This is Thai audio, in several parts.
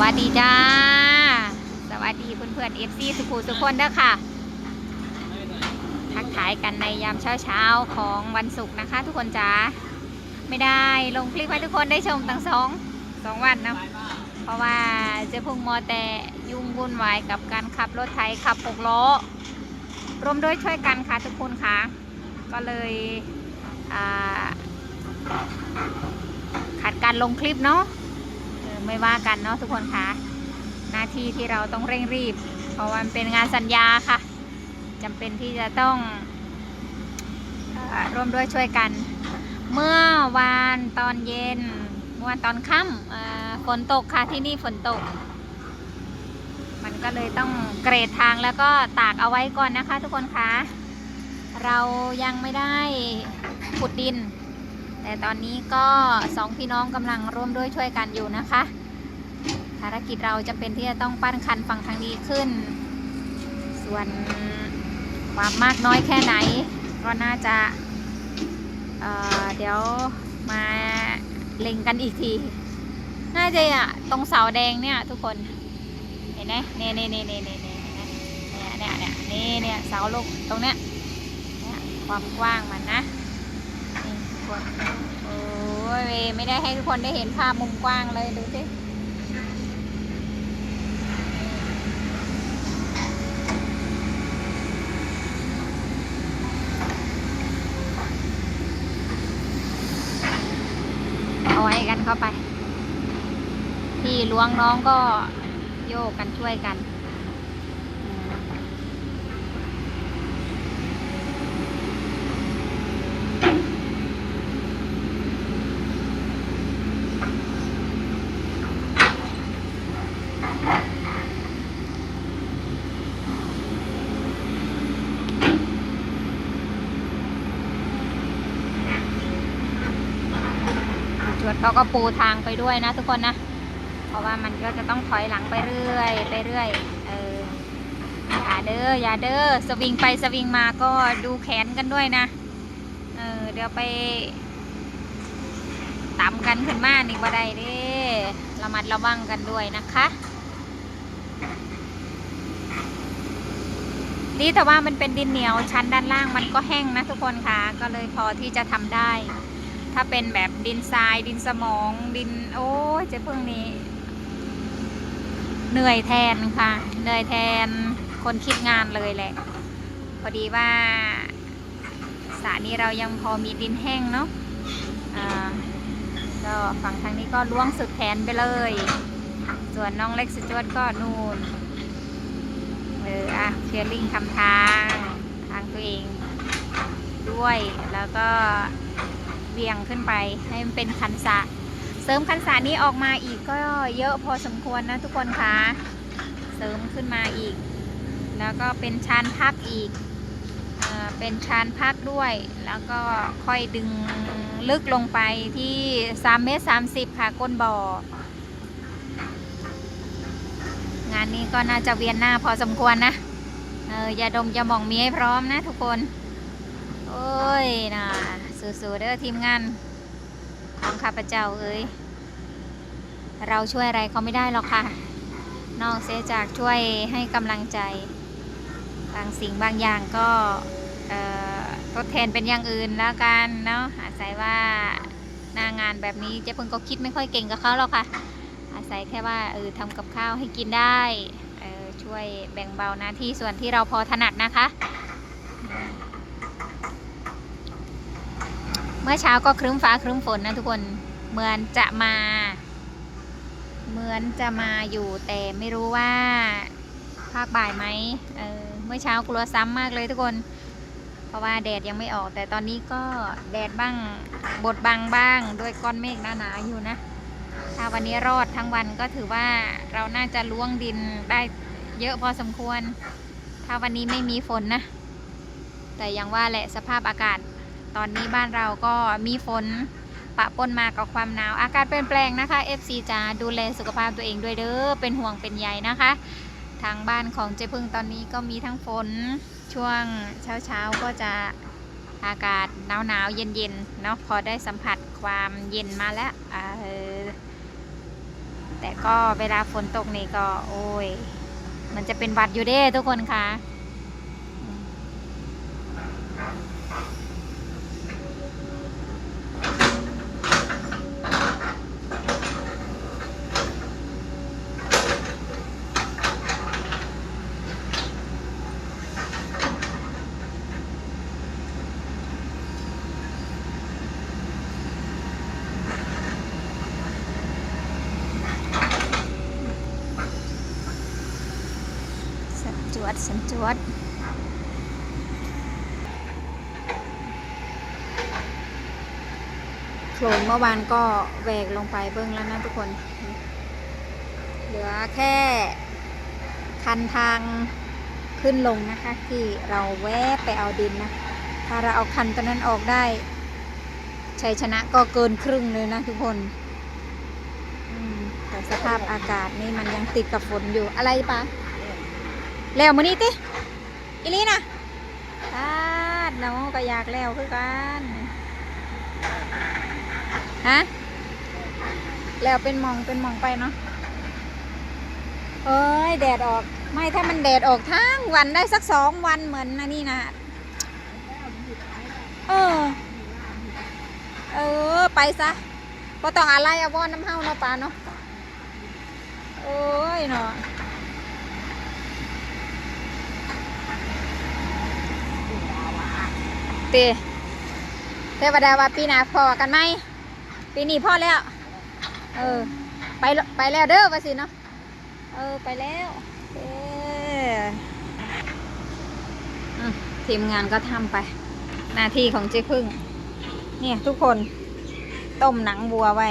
วัสดีจ้า สวัสดีเพื่อนเพื่อนเอฟซีสุขุสุขคนเด้อค่ะ ทักทายกันในยามเช้าเช้าของวันศุกร์นะคะ ทุกคนจ้า ไม่ได้ลงคลิปให้ทุกคนได้ชมตั้งสองสองวันเนาะ เพราะว่าเจะพุ่งมอแต่ยุ่งวุ่นวายกับการขับรถไถขับหกล้อร่วมด้วยช่วยกันค่ะทุกคนค่ะ ก็เลยขาดการลงคลิปเนาะ ไม่ว่ากันเนาะทุกคนคะหน้าที่ที่เราต้องเร่งรีบ เพราะมันเป็นงานสัญญาค่ะจำเป็นที่จะต้องร่วมด้วยช่วยกัน เมื่อวานตอนเย็นเมื่อวานตอนค่ำฝนตกค่ะที่นี่ฝนตก มันก็เลยต้องเกรดทางแล้วก็ตากเอาไว้ก่อนนะคะ ทุกคนคะเรายังไม่ได้ขุดดิน แต่ตอนนี้ก็สองพี่น้องกำลังร่วมด้วยช่วยกันอยู่นะคะ ภารกิจเราจะเป็นที่จะต้องปั้นคันฝั่งทางนี้ขึ้น ส่วนความมากน้อยแค่ไหน ก็น่าจะเเดี๋ยวมาเล็งกันอีกที น่าจะอะตรงเสาแดงเนี่ยทุกคน เห็นไหมเนี่ยเนี่ยเนี่ยเนี่ยเนี่ยเนี่ยเนี่ยเนี่ยเนี่ยเนี่ยเสาลูกตรงเนี้ยเนี่ยความกว้างมันนะนี่ทุกคนโอ้ยไม่ได้ให้ทุกคนได้เห็นภาพมุมกว้างเลยดูสิ เข้าไป พี่ล้วงน้องก็โยกกันช่วยกัน เขาก็ปูทางไปด้วยนะทุกคนนะ เพราะว่ามันก็จะต้องถอยหลังไปเรื่อยไปเรื่อย เออ อย่าเด้อ อย่าเด้อ สวิงไปสวิงมาก็ดูแขนกันด้วยนะ เออ เดี๋ยวไปตำกันขึ้นมานี่บ่ได้เด้ระมัดระวังกันด้วยนะคะนี่แต่ว่ามันเป็นดินเหนียวชั้นด้านล่างมันก็แห้งนะทุกคนค่ะ ก็เลยพอที่จะทำได้ ถ้าเป็นแบบดินทรายดินสมองดิน โอ้ยเจ๊พึ่งนี้ เหนื่อยแทนค่ะ เหนื่อยแทนคนคิดงานเลยแหละ พอดีว่าสระนี้เรายังพอมีดินแห้งเนาะก็ฝั่งทางนี้ก็ล้วงสุดแขนไปเลย ส่วนน้องเล็กสจวตก็นูนเอออะเชียร์ลิงทำทาง ทางตัวเองด้วย แล้วก็ เวียงขึ้นไปให้มันเป็นคันสะ เสริมคันสะนี้ออกมาอีกก็เยอะพอสมควรนะทุกคนคะ เสริมขึ้นมาอีก แล้วก็เป็นชานพักอีกเอเป็นชานพักด้วย แล้วก็ค่อยดึงลึกลงไปที่3เมตร30 ค่ะก้นบ่องานนี้ก็น่าจะเวียนหน้าพอสมควรนะเอออย่าดมอย่ามองมีให้พร้อมนะทุกคน โอ้ยนะ สู้ๆเด้อทีมงานของข้าพเจ้าเอ้ยเราช่วยอะไรเขาไม่ได้หรอกค่ะ นอกเสียจากช่วยให้กำลังใจ บางสิ่งบางอย่างก็ทดแทนเป็นอย่างอื่นแล้วกันเนาะอาศัยว่าหน้างานแบบนี้เจ๊พิ่งก็คิดไม่ค่อยเก่งกับเขาหรอกค่ะ อาศัยแค่ว่าเออทำกับข้าวให้กินได้ช่วยแบ่งเบาหน้าที่ส่วนที่เราพอถนัดนะคะ เมื่อเช้าก็ครึ้มฟ้าครึ้มฝนนะทุกคนเหมือนจะมา เหมือนจะมาอยู่แต่ไม่รู้ว่าภาคบ่ายไหมเออเมื่อเช้ากลัวซ้ำมากเลยทุกคน เพราะว่าแดดยังไม่ออก แต่ตอนนี้ก็แดดบ้างบดบังบ้างด้วยก้อนเมฆหนาๆอยู่นะถ้าวันนี้รอดทั้งวันก็ถือว่าเราน่าจะล้วงดินได้เยอะพอสมควร ถ้าวันนี้ไม่มีฝนนะ แต่ยังว่าแหละสภาพอากาศ ตอนนี้บ้านเราก็มีฝนปะปนมากับความหนาว อากาศเปลี่ยนแปลงนะคะ FC จะดูแลสุขภาพตัวเองด้วยเด้อเป็นห่วงเป็นใยนะคะ ทางบ้านของเจพึ่งตอนนี้ก็มีทั้งฝนช่วงเช้าเช้าๆก็จะอากาศหนาวหนาวๆเย็นเย็นๆเนาะพอได้สัมผัสความเย็นมาแล้วแต่ก็เวลาฝนตกนี่ก็ โอ้ย มันจะเป็นวัดอยู่เด้ทุกคนคะสัน จวดสันจวดโคลนเมื่อวานก็แหวกลงไปเบิ้งแล้วนะทุกคน เหลือแค่คันทางขึ้นลงนะคะ ที่เราแวะไปเอาดินนะ ถ้าเราเอาคันตัวนั้นออกได้ชัยชนะก็เกินครึ่งเลยนะทุกคนแต่สภาพอากาศนี่มันยังติดกับฝนอยู่อะไรปะ แล้วมานี่ติอีลีนะตาดน้องก็อยากแล้วคือกันฮะแล้วเป็นมองเป็นมองไปเนาะเอ้ยแดดออกไม่ถ้ามันแดดออกทั้งวันได้สักสองวันเหมือนนะนี่นะเออ เออ ไปซะก็ต้องอะไรอาวอนน้ำเฮาเนาะปลาเนาะโอ้ยเนาะ ตเทวดาว่าปีหน้าพอกันไหมปีนี้พ่อแล้ว เออ ไปไปแล้วเด้อว่าสิเนาะเออไปแล้วเออทีมงานก็ทำไป หน้าที่ของเจ๊พึ่ง เนี่ยทุกคน ต้มหนังวัวไว้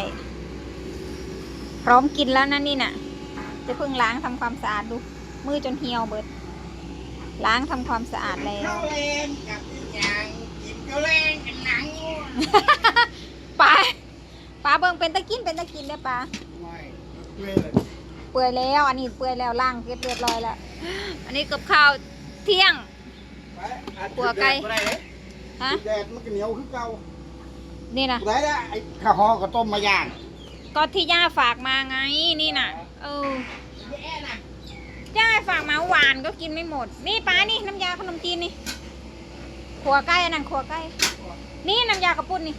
พร้อมกินแล้วนะนี่น่ะเจ๊พึ่งล้างทำความสะอาดดู มือจนเหี่ยวเบิด ล้างทำความสะอาดแล้ว ปลาปลาเบิ่งเป็นตะกินเป็นตะกินได้อปลาไม่เพื่อนเปื่อยแล้วอันนี้เปื่อยแล้วล่างเก็บเรียบร้อยแล้ว อันนี้กับข้าวเที่ยงปัวไก่ได้เลยฮะแดดมันก็เหนียวคือเก่านี่นะได้แล้วไอ้ข้าวหอก็ต้มมาย่างก็ที่ย่าฝากมาไงนี่น่ะ เออแย่นะย่าฝากมาหวานก็กินไม่หมด นี่ป้านี่น้ำยาขนมจีนนี่ ขัวไก่อันนั้นขัวไก่นี่น้ำยากระปุ้นนี่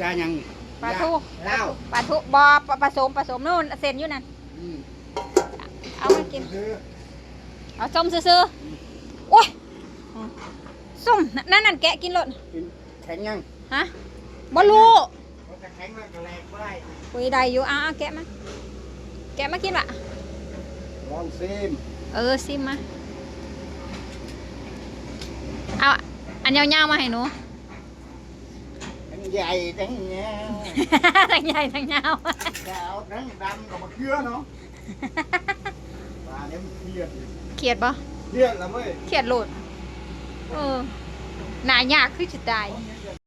ยายังปลาทูเหล้าปลาทูบอปลาผสมผสมนู่นเซนอยู่นั่นอืมเอามากินคือเอาส้มซื่อๆโอ้ยส้มนั่นนั่นแกะกินเลยกินแข็งยังฮะบอลูมันจะแข็งแล้วก็แรงก็ได้คุยได้อยู่อะอะแกะมาแกะมากินวะลองซิมเออซิมมา เอาอันยาวๆมาให้หนู ทั้งใหญ่ทั้งเงี้ยทั้งใหญ่ทั้งยาวดาวทั้งดำกับมะเขือเนาะปลาเนี่ยมันเครียดอยู่เขียดปะเครียดแล้วเว้ยเขียดโหลดเออหนายากคือจะตายเนี่ย